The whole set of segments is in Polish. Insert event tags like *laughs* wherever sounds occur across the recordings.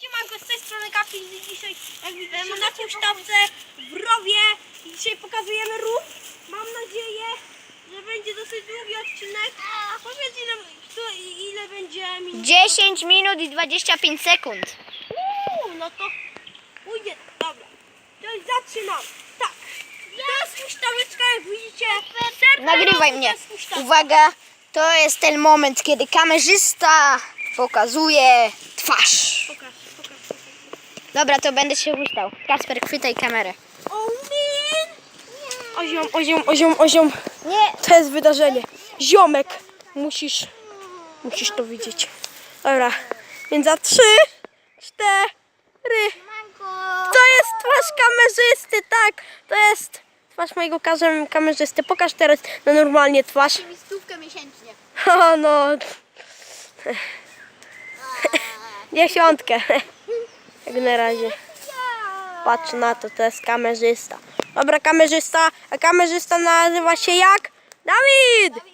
Siemanko, z tej strony Kapil i dzisiaj jak widzicie na huśtawce w rowie i dzisiaj pokazujemy rów. Mam nadzieję, że będzie dosyć długi odcinek. Powiedz ile, kto, ile będzie minut. 10 minut i 25 sekund. Uuu, no to pójdzie. Dobra, to już zaczynam. Tak, to jest huśtaweczka, jak widzicie. Serce Nagrywaj rowu mnie. to jest huśtawka. Uwaga, to jest ten moment, kiedy kamerzysta pokazuje twarz. Pokaż. Dobra, to będę się huśtał. Kasper, chwytaj kamerę. O min! Oziom, oziom, oziom, oziom. Nie. To jest wydarzenie. Ziomek. Musisz, musisz to widzieć. Dobra, więc za trzy, cztery. To jest twarz kamerzysty, tak. To jest twarz mojego kamerzysty. Pokaż teraz na normalnie twarz. Stówkę miesięcznie. *laughs* O no. *laughs* Dziesiątkę. *laughs* Jak na razie. Patrz na to, to jest kamerzysta. Dobra, kamerzysta. A kamerzysta nazywa się jak? Dawid!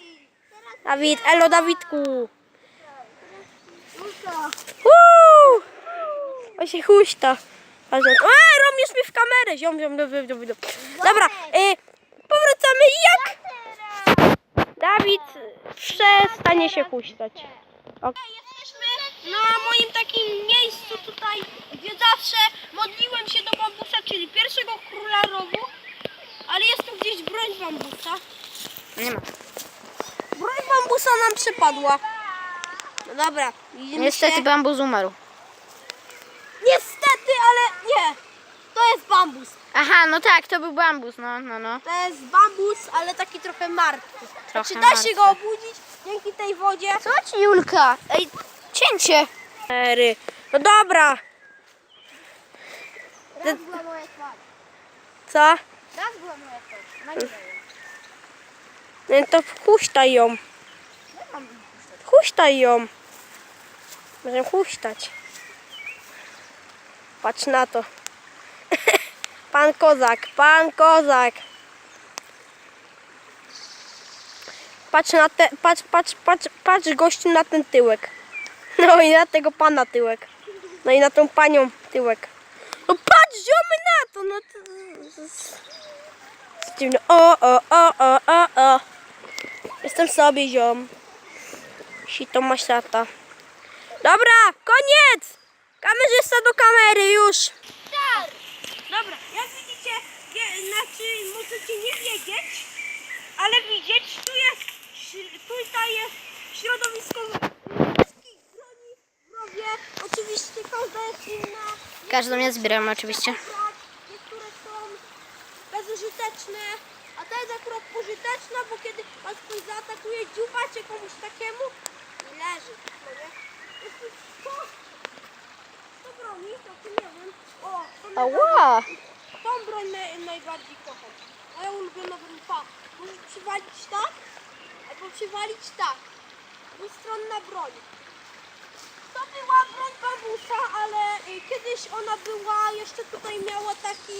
Dawid, elo Dawidku. Uuu! On się huśta. Patrz na to. E, robisz mi w kamerę. Ziom, ziom, ziom, ziom, ziom. Dobra, y, powracamy jak Dawid przestanie się huśtać. Okay. Na moim takim miejscu tutaj, gdzie zawsze modliłem się do bambusa, czyli pierwszego króla rowu, ale jest tu gdzieś broń bambusa. Nie ma. Broń bambusa nam przypadła. No dobra, Niestety się. bambus umarł. Niestety, ale nie. To jest bambus. Aha, no tak, to był bambus, no, no, no. To jest bambus, ale taki trochę martwy. Trochę Czy da martwy. się go obudzić dzięki tej wodzie? Co ci, Julka? Ej, cięcie. Cztery. No dobra. Raz była moja twarz. Co? Raz była moja twarz. Nagrywaj ją. No to huśtaj ją. Huśtaj ją. Możemy huśtać. Patrz na to. *laughs* Pan kozak, pan kozak. Patrz na te, patrz, patrz, patrz, patrz gościu na ten tyłek. No i na tego pana tyłek. No i na tą panią tyłek. No patrz ziomy na to, no to... Dziwne. O, o, o, o, o, o. Jestem sobie ziom. Sito masiata. Dobra, koniec! Kamerzysta do kamery już. Tak. Dobra, jak widzicie, znaczy możecie nie wiedzieć, ale widzieć, tu jest, tutaj jest środowisko w rowie. Oczywiście każda jest inna. Każdą ja zbieram oczywiście. Niektóre są bezużyteczne, a ta jest akurat pożyteczna, bo kiedy was ktoś zaatakuje dziubać komuś takiemu i leży. No nie? Co? Co broni? To tu nie wiem. O, to Ała! Tą broń naj, najbardziej kocham. Moja ulubiona broń ta. Możesz przywalić tak, albo przywalić tak. Dwustronna broń. Była broń bambusa, ale y, kiedyś ona była, jeszcze tutaj miała taki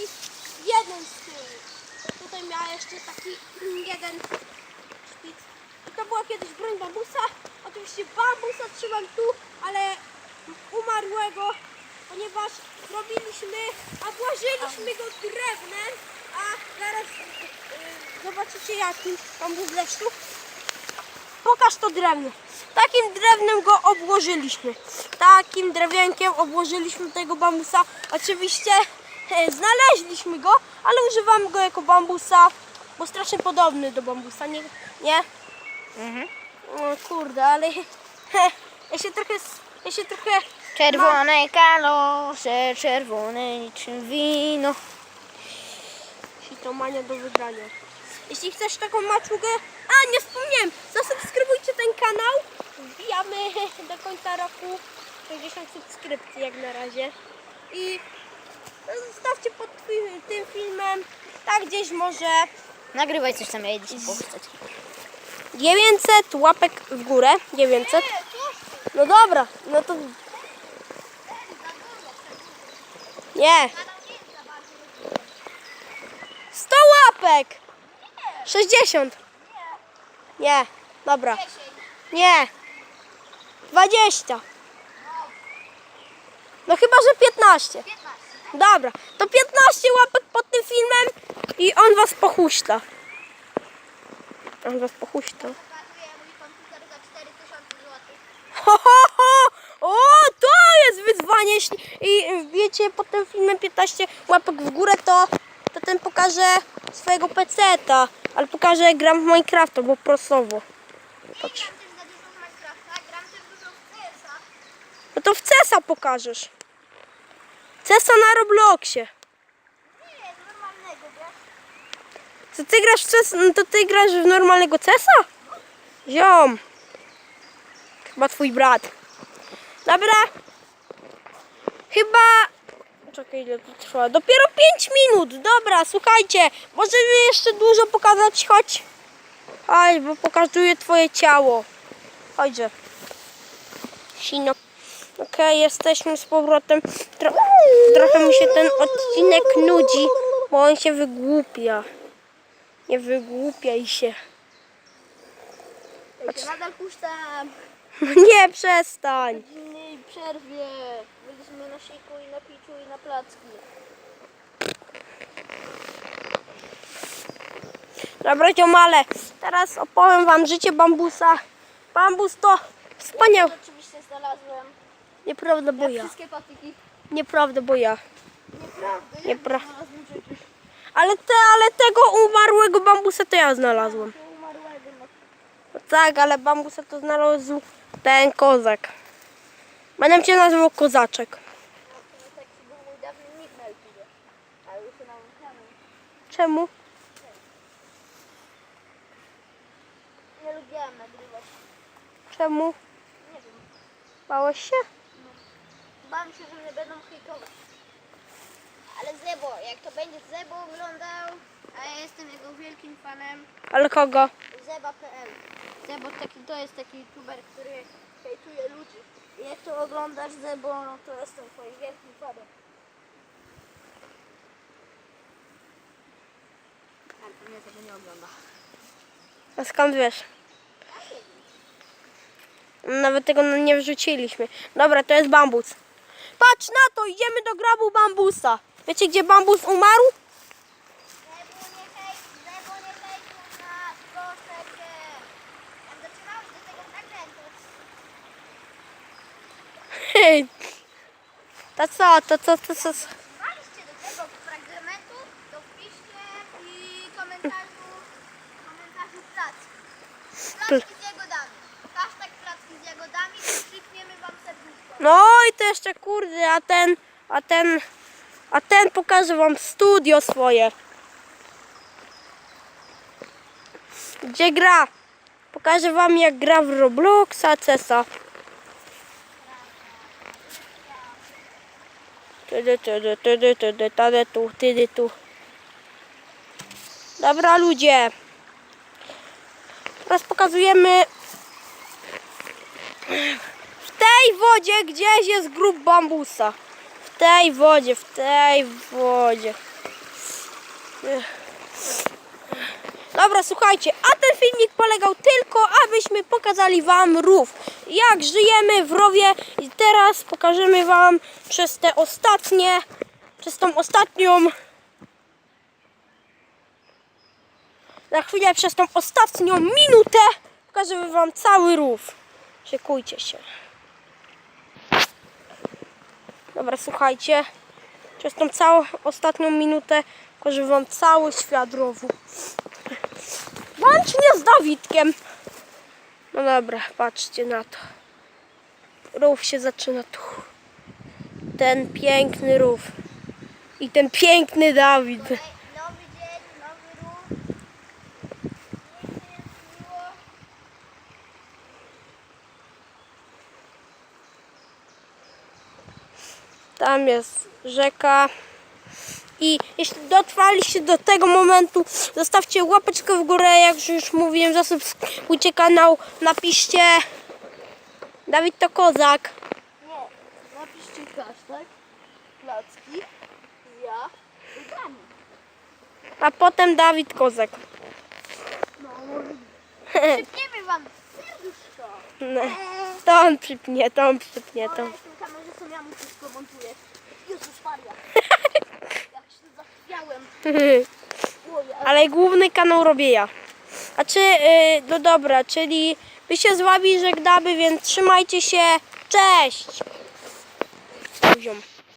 jeden z tyłu. Tutaj miała jeszcze taki jeden szpic. I to była kiedyś broń bambusa. Oczywiście bambusa trzymam tu, ale umarłego, ponieważ robiliśmy, obłożyliśmy go drewnem, a zaraz y, zobaczycie jaki bambus deszczu. Pokaż to drewno. Takim drewnem go obłożyliśmy. Takim drewienkiem obłożyliśmy tego bambusa. Oczywiście e, znaleźliśmy go, ale używamy go jako bambusa, bo strasznie podobny do bambusa, nie? Nie? Mhm. O, kurde, ale ja się trochę, ja się trochę Czerwone kalosze, czerwone niczym wino. Sitomania do wygrania. Jeśli chcesz taką maczugę... A, nie wspomniałem! Zasubskrybujcie ten kanał. Wbijamy *laughs* do końca roku 60 subskrypcji jak na razie. I zostawcie pod tym filmem tak gdzieś może Nagrywaj coś tam, ja się pochustać. 900 łapek w górę. 900. No dobra, no to... Nie. 100 łapek! 60. Nie, dobra. Nie. 20. No chyba, że 15. 15. Dobra, to 15 łapek pod tym filmem i on was pochuśta. On was pochuśta. Pokazuję mój komputer za 4000 zł. Ho, ho, ho! O, to jest wyzwanie. Jeśli i wiecie, pod tym filmem 15 łapek w górę, to, to ten pokaże swojego peceta. Ale pokaże, jak gram w Minecrafta, bo prosowo. Patrz. No to w CESa pokażesz. CESa na Robloxie. Nie, normalnego? Co ty grasz w CES? No to ty grasz w normalnego CESa? Ziom. Chyba twój brat. Dobra. Chyba... Czekaj, ile to trwa? Dopiero 5 minut. Dobra, słuchajcie. Możemy jeszcze dużo pokazać, chodź. Chodź, bo pokazuję twoje ciało. Chodźże. Sino. Okej, jesteśmy z powrotem. Tro trochę mi się ten odcinek nudzi, bo on się wygłupia. Nie wygłupiaj się. Ja się nadal puszczam. *laughs* Nie przestań. W innej przerwie. Byliśmy na siku i na piciu i na placki. Dobra, ciomale. Teraz opowiem wam życie bambusa. Bambus to wspaniał. Oczywiście znalazłem. Nieprawda, bo ja. Wszystkie patyki. Nieprawda, bo ja. Nieprawda. ja Niepra- Znalazłem. Ale, te, ale tego umarłego bambusa to ja znalazłem. Umarłego. No. No tak, ale bambusa to znalazł ten kozak. Będę cię nazywał kozaczek. To taki był mój dawny nick na YouTube. Ale już się nauczyłem. Czemu? Nie lubiłem nagrywać. Czemu? Nie wiem. Bałeś się? Bałem się, że mnie będą hejtować. Ale Zebo, jak to będzie Zebo oglądał, a ja jestem jego wielkim fanem, Ale kogo? Zeba.pl. Zebo taki, to jest taki youtuber, który hejtuje ludzi. I jak to oglądasz Zebo, no to jestem twoim wielkim fanem. Ale pewnie tego nie ogląda. A skąd wiesz? Nawet tego nie wrzuciliśmy. Dobra, to jest bambus. Patrz na to, idziemy do grabu bambusa. Wiecie, gdzie bambus umarł? Hej. To co, to co, to co? co? Waliście do tego fragmentu, to wpiszcie i komentarzu, komentarzu placki. Placki z jagodami. Hashtag placki z jagodami, to przypniemy wam serduszko. No i to jeszcze kurde, a ten, a ten, a ten pokaże wam studio swoje. Gdzie gra? Pokażę wam jak gra w Robloxa, Cesa. Tydy, tydy, tydy, tydy, tady tu, tydy tu. Dobra ludzie. Teraz pokazujemy tej wodzie gdzieś jest grób bambusa. W tej wodzie, w tej wodzie. Dobra, słuchajcie, a ten filmik polegał tylko, abyśmy pokazali Wam rów. Jak żyjemy w rowie i teraz pokażemy Wam przez te ostatnie, przez tą ostatnią, na chwilę przez tą ostatnią minutę pokażemy Wam cały rów. Szykujcie się. Dobra, słuchajcie. Przez tą całą ostatnią minutę pokażę Wam cały świat rowu. Łącznie z Dawidkiem. No dobra, patrzcie na to. Rów się zaczyna tu. Ten piękny rów. I ten piękny Dawid. Tam jest rzeka. I jeśli dotrwaliście do tego momentu, zostawcie łapeczkę w górę, jak już mówiłem, zasubskrybujcie kanał, napiszcie Dawid to kozak. Nie, napiszcie hashtag placki z jagodami. A potem Dawid Kozak. No, może *laughs* Przypniemy wam serduszko. No, To on przypnie, to on przypnie, to. Ja jestem potem ja mu wszystko montuję. Jezus Maria. *laughs* Jak się zachwiałem. Ale główny kanał robię ja. A czy, yy, no dobra, czyli my się z wami żegnamy, więc trzymajcie się. Cześć! Poziom.